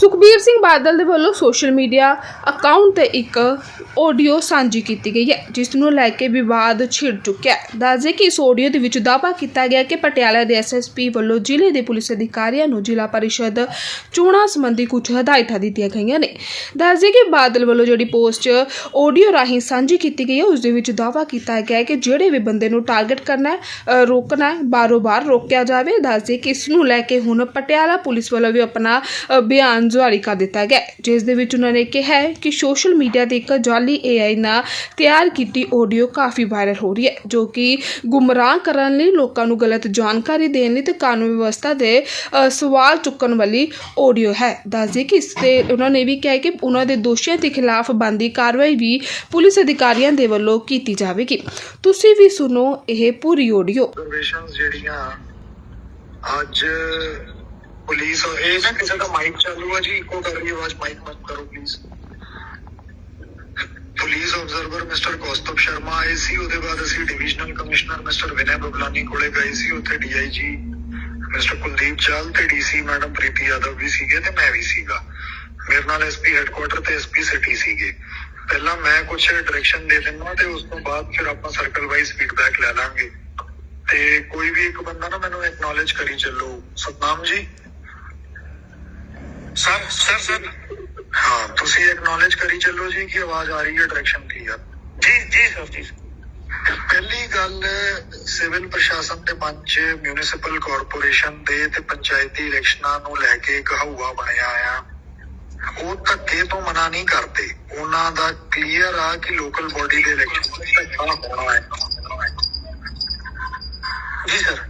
ਸੁਖਬੀਰ ਸਿੰਘ ਬਾਦਲ ਦੇ ਵੱਲੋਂ social media account ਤੇ ਇੱਕ ਆਡੀਓ ਸਾਂਝੀ ਕੀਤੀ ਗਈ ਹੈ, ਜਿਸ ਨੂੰ ਲੈ ਕੇ ਵਿਵਾਦ ਛਿੜ ਚੁੱਕਿਆ ਹੈ। ਦੱਸਦੇ ਕਿ ਇਸ ਆਡੀਓ ਦੇ ਵਿੱਚ ਦਾਅਵਾ ਕੀਤਾ ਗਿਆ ਕਿ ਪਟਿਆਲਾ ਦੇ ਐਸਐਸਪੀ ਵੱਲੋਂ ਜ਼ਿਲ੍ਹੇ ਦੇ ਪੁਲਿਸ ਅਧਿਕਾਰੀਆਂ ਨੂੰ ਜ਼ਿਲ੍ਹਾ ਪਰਿਸ਼ਦ ਚੋਣਾਂ ਸੰਬੰਧੀ ਕੁਝ ਹਦਾਇਤਾਂ ਦਿੱਤੀਆਂ ਗਈਆਂ ਨੇ। ਦੱਸਦੇ ਕਿ ਬਾਦਲ ਵੱਲੋਂ ਜਿਹੜੀ ਪੋਸਟ ਆਡੀਓ ਰਾਹੀਂ ਸਾਂਝੀ ਕੀਤੀ ਗਈ ਹੈ, ਉਸ ਦੇ ਵਿੱਚ ਦਾਅਵਾ ਕੀਤਾ ਗਿਆ ਹੈ ਕਿ ਜਿਹੜੇ ਵੀ ਬੰਦੇ ਨੂੰ ਟਾਰਗੇਟ ਕਰਨਾ ਹੈ ਰੋਕਣਾ ਹੈ, ਬਾਰੋ-ਬਾਰ ਰੋਕਿਆ ਜਾਵੇ। ਦੱਸਦੇ ਕਿ ਇਸ ਨੂੰ ਲੈ ਕੇ ਹੁਣ ਪਟਿਆਲਾ ਪੁਲਿਸ ਵੱਲੋਂ ਵੀ ਆਪਣਾ ਬਿਆਨ ਜਾਰੀ ਕਰ ਦਿੱਤਾ ਗਿਆ। ਜਿਸ ਦੇ ਵਿੱਚ ਉਹਨਾਂ ਨੇ ਕਿਹਾ ਕਿ ਸੋਸ਼ਲ ਮੀਡੀਆ ਤੇ ਇੱਕ ਜਾਲੀ AI ਨਾਲ ਤਿਆਰ ਕੀਤੀ ਆਡੀਓ ਕਾਫੀ ਵਾਇਰਲ ਹੋ ਰਹੀ ਹੈ, ਜੋ ਕਿ ਗੁੰਮਰਾਹ ਕਰਨ ਲਈ ਲੋਕਾਂ ਨੂੰ ਗਲਤ ਜਾਣਕਾਰੀ ਦੇਣ ਲਈ ਤੇ ਕਾਨੂੰਨ ਵਿਵਸਥਾ ਦੇ ਸਵਾਲ ਚੁੱਕਣ ਵਾਲੀ ਆਡੀਓ ਹੈ। ਦੱਸਦੇ ਕਿ ਇਸ ਤੇ ਉਹਨਾਂ ਨੇ ਵੀ ਕਿਹਾ ਕਿ ਉਹਨਾਂ ਦੇ ਦੋਸ਼ੀਆਂ ਦੇ ਖਿਲਾਫ ਬੰਦੀ ਕਾਰਵਾਈ ਵੀ ਪੁਲਿਸ ਅਧਿਕਾਰੀਆਂ ਦੇ ਵੱਲੋਂ ਕੀਤੀ ਜਾਵੇਗੀ। ਤੁਸੀਂ ਵੀ ਸੁਣੋ ਇਹ ਪੂਰੀ ਆਡੀਓ ਜਿਹੜੀਆਂ ਅੱਜ ਪੁਲਿਸ, ਇਹ ਨਾ ਕਿਸੇ ਦਾ ਮਾਈਕ ਚਾਲੂ ਹੈ ਜੀ, ਇੱਕੋ ਕਰ ਰਹੀ ਆਵਾਜ਼ ਮਾਈਕ ਬੰਦ ਕਰੋ please police observer mister Kaustav Sharma ਆਏ ਸੀ, ਉਹਦੇ ਬਾਅਦ ਅਸੀਂ divisional commissioner mister Vinay Bablani ਕੋਲੇ ਗਏ ਸੀ, ਉੱਥੇ ਡੀਆਈਜੀ ਮਿਸਟਰ ਕੁਲਦੀਪ ਚਾਲ ਤੇ ਡੀਸੀ ਮੈਡਮ ਪ੍ਰੀਤੀ ਯਾਦਵ ਵੀ ਸੀਗੇ ਤੇ ਮੈਂ ਵੀ ਸੀਗਾ। ਮੇਰੇ ਨਾਲ ਐਸਪੀ ਹੈੱਡਕੁਆਟਰ ਤੇ ਐਸਪੀ ਸਿਟੀ ਸੀਗੇ। ਪਹਿਲਾਂ ਮੈਂ ਕੁਝ ਡਾਇਰੈਕਸ਼ਨ ਦੇ ਦਿੰਦਾ ਤੇ ਉਸ ਤੋਂ ਬਾਅਦ ਫਿਰ ਆਪਾਂ ਸਰਕਲ ਵਾਈਜ਼ ਫੀਡਬੈਕ ਲੈ ਲਾਂਗੇ। ਤੇ ਕੋਈ ਵੀ ਇੱਕ ਬੰਦਾ ਨਾ ਮੈਨੂੰ ਐਕਨੋਲਜ ਕਰੀ ਚੱਲੋ। Satnam ji. Sir sir sir. ਹਾਂ ਤੁਸੀਂ ਐਕਨੋਲਜ ਕਰੀ ਚੱਲੋ ਜੀ ਕਿ ਆਵਾਜ਼ ਆ ਰਹੀ ਹੈ ਡਾਇਰੈਕਸ਼ਨ ਕੀ ਆ। ਜੀ ਜੀ ਸਰ ਜੀ ਪਹਿਲੀ ਗੱਲ ਸਿਵਲ ਪ੍ਰਸ਼ਾਸਨ ਦੇ ਮੰਚ ਮਿਊਨਿਸਪਲ ਕਾਰਪੋਰੇਸ਼ਨ ਦੇ ਤੇ ਪੰਚਾਇਤੀ ਇਲੈਕਸ਼ਨਾਂ ਨੂੰ ਲੈ ਕੇ ਇੱਕ ਹਊਆ ਬਣਿਆ ਆ। ਉਹ ਧੱਕੇ ਤੋਂ ਮਨਾ ਨਹੀਂ ਕਰਦੇ। ਉਹਨਾਂ ਦਾ ਕਲੀਅਰ ਆ ਕਿ ਲੋਕਲ ਬੋਡੀ ਦੇ ਇਲੈਕਸ਼ਨ ਧੱਕਾ ਹੋਣਾ ਹੈ। ਜੀ ਸਰ।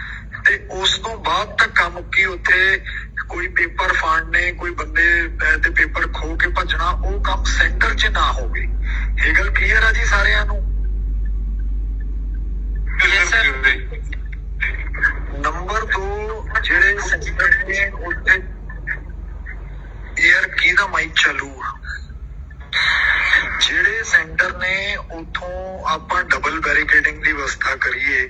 ਤੇ ਉਸ ਤੋਂ ਬਾਅਦ ਧੱਕਾ ਮੁੱਕੀ ਉੱਥੇ ਕੋਈ ਪੇਪਰ ਫਾੜਨੇ ਕੋਈ ਬੰਦੇ ਤੇ ਪੇਪਰ ਖੋ ਕੇ ਭੱਜਣਾ ਉਹ ਕੰਮ ਸੈਂਟਰ 'ਚ ਨਾ ਹੋਵੇ। ਇਹ ਗੱਲ ਕਲੀਅਰ ਆ ਜੀ ਸਾਰਿਆਂ ਨੂੰ? ਨੰਬਰ 2 ਜਿਹੜੇ ਸੈਂਟਰ ਨੇ ਉੱਥੇ 에ਅਰ ਕੀ ਦਾ ਮਾਈਕ ਚਾਲੂ ਆ? ਜਿਹੜੇ ਸੈਂਟਰ ਨੇ ਉਥੋਂ ਆਪਾਂ ਡਬਲ ਬੈਰੀਕੇਡਿੰਗ ਦੀ ਵਿਵਸਥਾ ਕਰੀਏ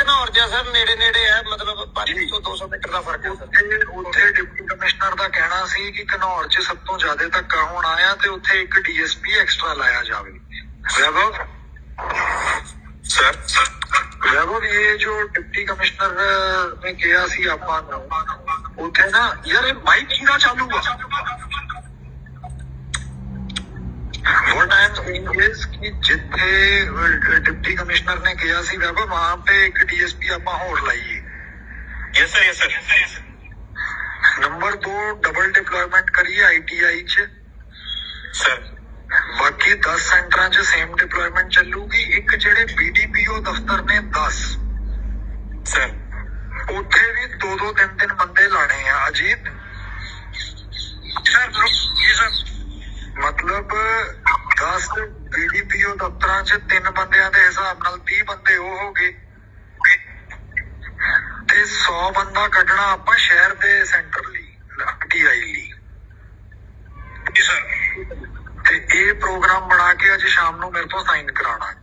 ਘਨੌਰ ਜਾਂ ਸਰ ਨੇੜੇ ਨੇੜੇ ਹੈ ਮਤਲਬ 500 200 ਮੀਟਰ ਦਾ ਫ਼ਰਕ ਹੈ ਸਰ। ਉੱਥੇ ਉੱਥੇ ਡਿਪਟੀ ਕਮਿਸ਼ਨਰ ਦਾ ਕਹਿਣਾ ਸੀ ਕਿ ਘਨੌਰ 'ਚ ਸਭ ਤੋਂ ਜ਼ਿਆਦਾ ਧੱਕਾ ਹੋਣਾ ਆ ਤੇ ਉੱਥੇ ਇੱਕ ਡੀਐਸਪੀ ਐਕਸਟਰਾ ਲਾਇਆ ਜਾਵੇ। ਵੈਭਵ? ਸਰ ਵੈਭਵ ਇਹ ਜੋ ਡਿਪਟੀ ਕਮਿਸ਼ਨਰ ਨੇ ਕਿਹਾ ਸੀ ਆਪਾਂ ਨੂੰ ਉੱਥੇ ਨਾ ਯਾਰ ਇਹ ਮਾਈਕ ਕਿਹਦਾ ਚਾਲੂ ਆ what I am saying is ਕਿ ਜਿੱਥੇ ਅਹ, ਡਿਪਟੀ ਕਮਿਸ਼ਨਰ ਨੇ ਕਿਹਾ ਸੀ ਵੈਭਵ ਵਹਾਂ पे ਇੱਕ ਡੀਐਸਪੀ ਆਪਾਂ ਹੋਰ ਲਾਈਏ yes sir yes sir number 2 double deployment ਕਰੀਏ ਆਈਟੀਆਈ ਚ ਸਰ ਬਾਕੀ 10 ਸੈਂਟਰਾਂ 'ਚ ਸੇਮ ਡਿਪਲੋਇਮੈਂਟ ਚੱਲੂਗੀ ਇੱਕ ਜਿਹੜੇ ਬੀਡੀਪੀਓ ਦਫ਼ਤਰ ਨੇ 10 ਸਰ ਉੱਥੇ ਵੀ ਦੋ ਦੋ ਤਿੰਨ ਤਿੰਨ ਬੰਦੇ ਲਾਣੇ ਚ ਤਿੰਨ ਬੰਦਿਆਂ ਦੇ ਹਿਸਾਬ ਨਾਲ ਤੀਹ ਬੰਦੇ ਉਹ ਹੋ ਗਏ ਤੇ 100 ਬੰਦਾ ਕੱਢਣਾ ਆਪਾਂ ਸ਼ਹਿਰ ਦੇ ਸੈਂਟਰ ਲਈ ਟੀਆਈ ਲਈ। ਜੀ ਸਰ ਤੇ ਇਹ ਪ੍ਰੋਗਰਾਮ ਬਣਾ ਕੇ ਅੱਜ ਸ਼ਾਮ ਨੂੰ ਮੇਰੇ ਤੋਂ ਸਾਈਨ ਕਰਾਣਾ